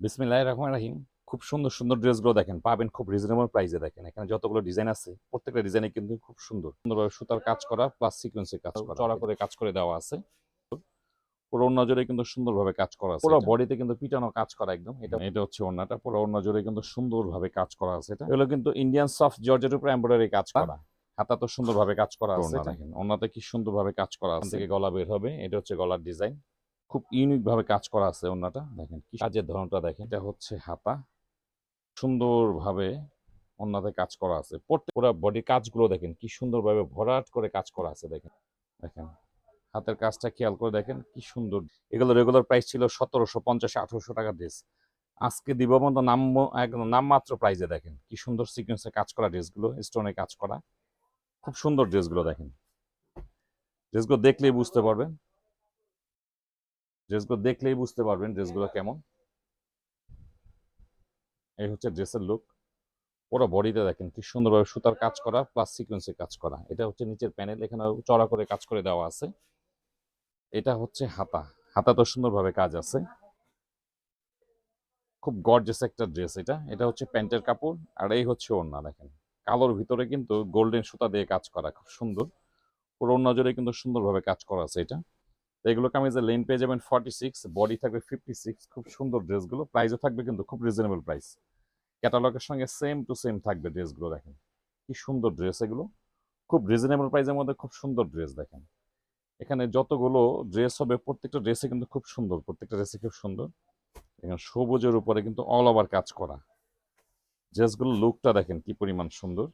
বিসমিল্লাহ রহমান রাহিম। খুব সুন্দর সুন্দর ড্রেসগুলো দেখেন। পাবেন খুব রিজনেবল প্রাইসে দেখেন। এখানে যতগুলো ডিজাইন আছে প্রত্যেকটা ডিজাইনে কিন্তু খুব সুন্দর। সুন্দরভাবে সুতার কাজ করা প্লাস সিকোয়েন্সের কাজ করা। চড়া করে কাজ করে দেওয়া আছে। পুরো নজরে কিন্তু সুন্দরভাবে কাজ করা আছে। পুরো বডিতে কিন্তু পিটানো কাজ করা একদম। এটা এটা হচ্ছে ওড়নাটা। পুরো নজরে কিন্তু সুন্দরভাবে কাজ করা আছে এটা। এগুলো কিন্তু ইন্ডিয়ান সফট জর্জের উপরে এমব্রয়ডারি কাজ করা। হাতা তো সুন্দরভাবে কাজ করা আছে দেখেন। ওড়নাতে কি সুন্দরভাবে কাজ করা আছে। থেকে গলা বের হবে। এটা হচ্ছে গলার ডিজাইন খুব ইউনিক ভাবে কাজ করা আছে ওনাটা দেখেন কি কাজের ধরনটা দেখেন। এটা হচ্ছে হাতা। সুন্দরভাবে ওড়নাতে কাজ করা আছে। প্রত্যেক পুরো বডি কাজগুলো দেখেন কি সুন্দরভাবে ভরাট করে কাজ করা আছে দেখেন। দেখেন, হাতের কাজটা খেয়াল করে দেখেন কি সুন্দর। এগুলো রেগুলার প্রাইস ছিল সতেরোশো পঞ্চাশ, আঠারোশো টাকা ড্রেস আজকে দিব মতো নাম, একদম নামমাত্র প্রাইজে দেখেন। কি সুন্দর সিকোয়েন্সে কাজ করা ড্রেসগুলো স্টোনে কাজ করা। খুব সুন্দর ড্রেসগুলো দেখেন। ড্রেসগুলো দেখলেই বুঝতে পারবেন। ড্রেসগুলো দেখলেই বুঝতে পারবেন ড্রেসগুলো কেমন। এই হচ্ছে ড্রেসের লুক পুরো বডিতে দেখেন কি সুন্দরভাবে সুতার কাজ করা প্লাস সিকোয়েন্সে কাজ করা। এটা হচ্ছে নিচের প্যানেল এখানে চড়া করে কাজ করে দেওয়া আছে। এটা হচ্ছে হাতা। হাতা তো সুন্দরভাবে কাজ আছে। খুব গর্জেস একটা ড্রেস এটা। এটা হচ্ছে প্যান্টের কাপড় আর এই হচ্ছে ওড়না দেখেন। কালোর ভিতরে কিন্তু গোল্ডেন সুতা দিয়ে কাজ করা খুব সুন্দর। পুরো নজরে কিন্তু সুন্দরভাবে কাজ করা আছে এটা। এগুলো কামিজের লেন পেয়ে যাবেন ফর্টি সিক্স বডি থাকবে ফিফটি সিক্স খুব সুন্দর ড্রেসগুলো। প্রাইসও থাকবে কিন্তু খুব রিজনেবল প্রাইস ক্যাটালগের সঙ্গে সেম টু সেম থাকবে ড্রেসগুলো দেখেন। কি সুন্দর ড্রেস এগুলো। খুব রিজনেবল প্রাইসের মধ্যে খুব সুন্দর ড্রেস দেখেন। এখানে যতগুলো ড্রেস হবে, প্রত্যেকটা ড্রেসে কিন্তু খুব সুন্দর, প্রত্যেকটা ড্রেসে খুব সুন্দর। এখানে সবুজের উপরে কিন্তু অল ওভার কাজ করা। ড্রেসগুলো লুকটা দেখেন কি পরিমাণ সুন্দর।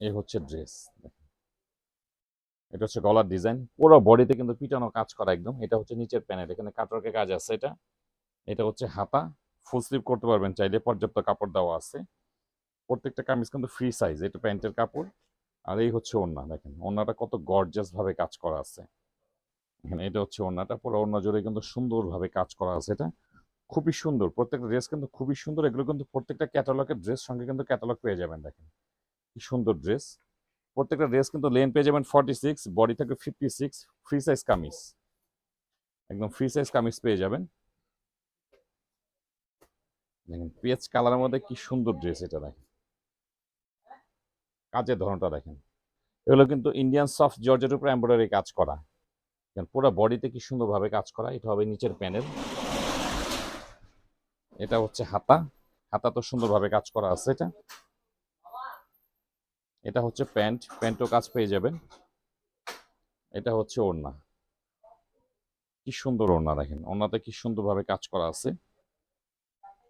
এই হচ্ছে ড্রেস এটা হচ্ছে গলার ডিজাইন। পুরো বডিতে কিন্তু পিটানো কাজ করা একদম। এটা হচ্ছে নিচের প্যানেল। এখানে কাটরকে কাজ আছে এটা। এটা হচ্ছে হাতা। ফুল স্লিভ করতে পারবেন চাইলে। পর্যাপ্ত কাপড় দেওয়া আছে। প্রত্যেকটা কামিজ কিন্তু ফ্রি সাইজ এটা প্যান্টের কাপড়। আর এই হচ্ছে ওড়না দেখেন। ওড়নাটা কত গর্জাস ভাবে কাজ করা আছে। এখানে এটা হচ্ছে ওড়নাটা। পুরো ওড়না জুড়ে কিন্তু সুন্দরভাবে কাজ করা আছে এটা। খুবই সুন্দর। প্রত্যেকটা ড্রেস কিন্তু খুবই সুন্দর। এগুলো কিন্তু প্রত্যেকটা ক্যাটালগের ড্রেস সঙ্গে কিন্তু ক্যাটালগ পেয়ে যাবেন দেখেন। কি সুন্দর ড্রেস প্রত্যেকটা ড্রেস কিন্তু লেন পেয়ে যাবেন ফর্টি সিক্স বডি থাকবে fifty six free size kameez. একদম ফ্রি সাইজ কামিজ পেয়ে যাবেন। দেখেন, পেঁয়াজ কালারের মধ্যে কি সুন্দর ড্রেস এটা দেখেন। কাজের ধরনটা দেখেন। এগুলো কিন্তু ইন্ডিয়ান সফট জর্জের উপরে এমব্রয়ডারি কাজ করা। পুরো বডিতে কি সুন্দরভাবে কাজ করা, এটা হবে নিচের প্যানেল এটা হচ্ছে হাতা। হাতা তো সুন্দরভাবে কাজ করা আছে এটা। এটা হচ্ছে প্যান্ট, প্যান্টও কাজ পেয়ে যাবেন। এটা হচ্ছে ওড়না। কি সুন্দর ওড়না দেখেন, ওড়নাতে কি সুন্দরভাবে কাজ করা আছে।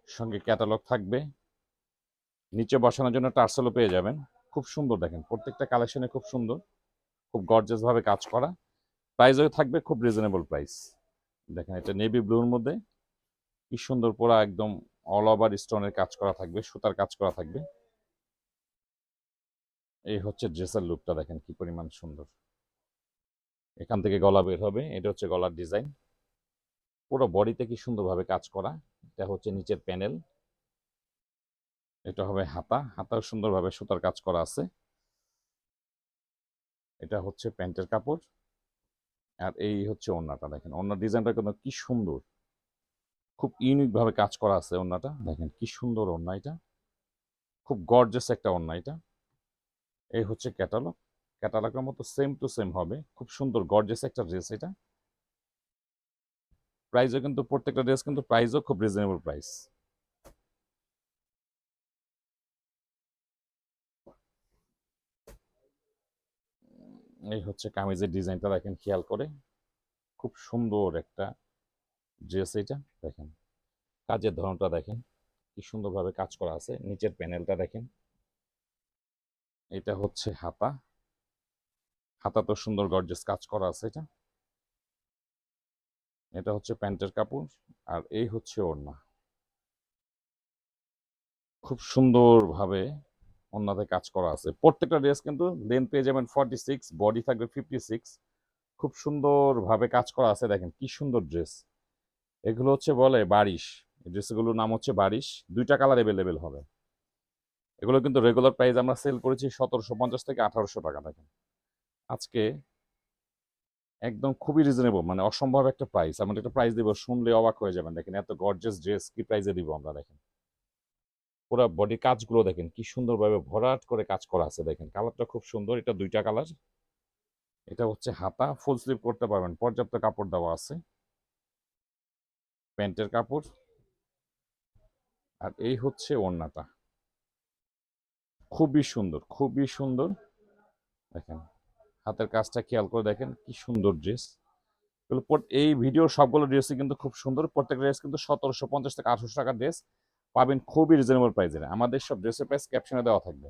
সঙ্গে ক্যাটালগ থাকবে। নিচে বসানোর জন্য টার্সেলও পেয়ে যাবেন। খুব সুন্দর দেখেন, প্রত্যেকটা কালেকশনে খুব সুন্দর, খুব গর্জাস ভাবে কাজ করা। প্রাইসও থাকবে খুব রিজনেবল প্রাইস। দেখেন, এটা নেভি ব্লুর মধ্যে। কি সুন্দর পুরা একদম অল ওভার স্টোনের কাজ করা থাকবে, সুতার কাজ করা থাকবে। এই হচ্ছে ড্রেসের লুকটা দেখেন কি পরিমাণ সুন্দর। এখান থেকে গলা বের হবে, এটা হচ্ছে গলার ডিজাইন পুরো বডিতে কি সুন্দরভাবে কাজ করা, এটা হচ্ছে নিচের প্যানেল এটা হবে হাতা, হাতাও সুন্দরভাবে সুতার কাজ করা আছে। এটা হচ্ছে প্যান্টের কাপড়। আর এই হচ্ছে ওড়নাটা দেখেন, ওড়নার ডিজাইনটা কিন্তু কি সুন্দর। খুব ইউনিক ভাবে কাজ করা আছে ওড়নাটা। দেখেন কি সুন্দর ওড়না এটা। খুব গর্জাস একটা ওড়না এটা। এই হচ্ছে ক্যাটালগ ক্যাটালগের মতো সেম টু সেম হবে। খুব সুন্দর গর্জাস একটা ড্রেস এটা। প্রাইসও কিন্তু, প্রত্যেকটা ড্রেস কিন্তু প্রাইসও খুব রিজনেবল প্রাইস এই হচ্ছে কামিজের ডিজাইনটা দেখেন, খেয়াল করে। খুব সুন্দর একটা ড্রেস এটা, দেখেন। কাজের ধরনটা দেখেন, কি সুন্দরভাবে কাজ করা আছে। নিচের প্যানেলটা দেখেন। এটা হচ্ছে হাতা। হাতা তো সুন্দর গর্জেস কাজ করা আছে এটা। এটা হচ্ছে প্যান্টের কাপড় আর এই হচ্ছে ওড়না। খুব সুন্দরভাবে ওড়নাতে কাজ করা আছে। প্রত্যেকটা ড্রেস কিন্তু লেন্থ পেয়ে যাবেন ফর্টি সিক্স বডি থাকবে ফিফটি সিক্স খুব সুন্দরভাবে কাজ করা আছে, দেখেন কি সুন্দর ড্রেস এগুলো হচ্ছে বলে বারিশ। ড্রেসগুলোর নাম হচ্ছে বারিশ। দুইটা কালার অ্যাভেলেবেল হবে। এগুলো কিন্তু রেগুলার প্রাইস আমরা সেল করেছি সতেরোশো পঞ্চাশ থেকে আঠারোশো টাকা, দেখেন। আজকে একদম খুবই রিজনেবল মানে অসম্ভব একটা প্রাইস আমরা একটা প্রাইস দিব, শুনলে অবাক হয়ে যাবেন। দেখেন, এত গর্জিয়াস ড্রেস কি প্রাইসে দিব আমরা, দেখেন। পুরো বডি কাজগুলো দেখেন, কি সুন্দরভাবে ভরাট করে কাজ করা আছে, দেখেন। কালারটা খুব সুন্দর, এটা দুইটা কালার এটা হচ্ছে হাতা ফুল স্লিভ করতে পারবেন, পর্যাপ্ত কাপড় দেওয়া আছে। প্যান্টের কাপড়। আর এই হচ্ছে ওড়নাটা। খুবই সুন্দর খুবই সুন্দর। দেখেন, হাতের কাজটা খেয়াল করে দেখেন কি সুন্দর ড্রেস। এই ভিডিও সবগুলো ড্রেসই কিন্তু খুব সুন্দর। প্রত্যেক ড্রেস কিন্তু সতেরোশো পঞ্চাশ থেকে আঠারোশো টাকার ড্রেস। পাবেন খুবই রিজনেবল প্রাইসে আমাদের সব ড্রেসের প্রাইস ক্যাপশনে দেওয়া থাকবে।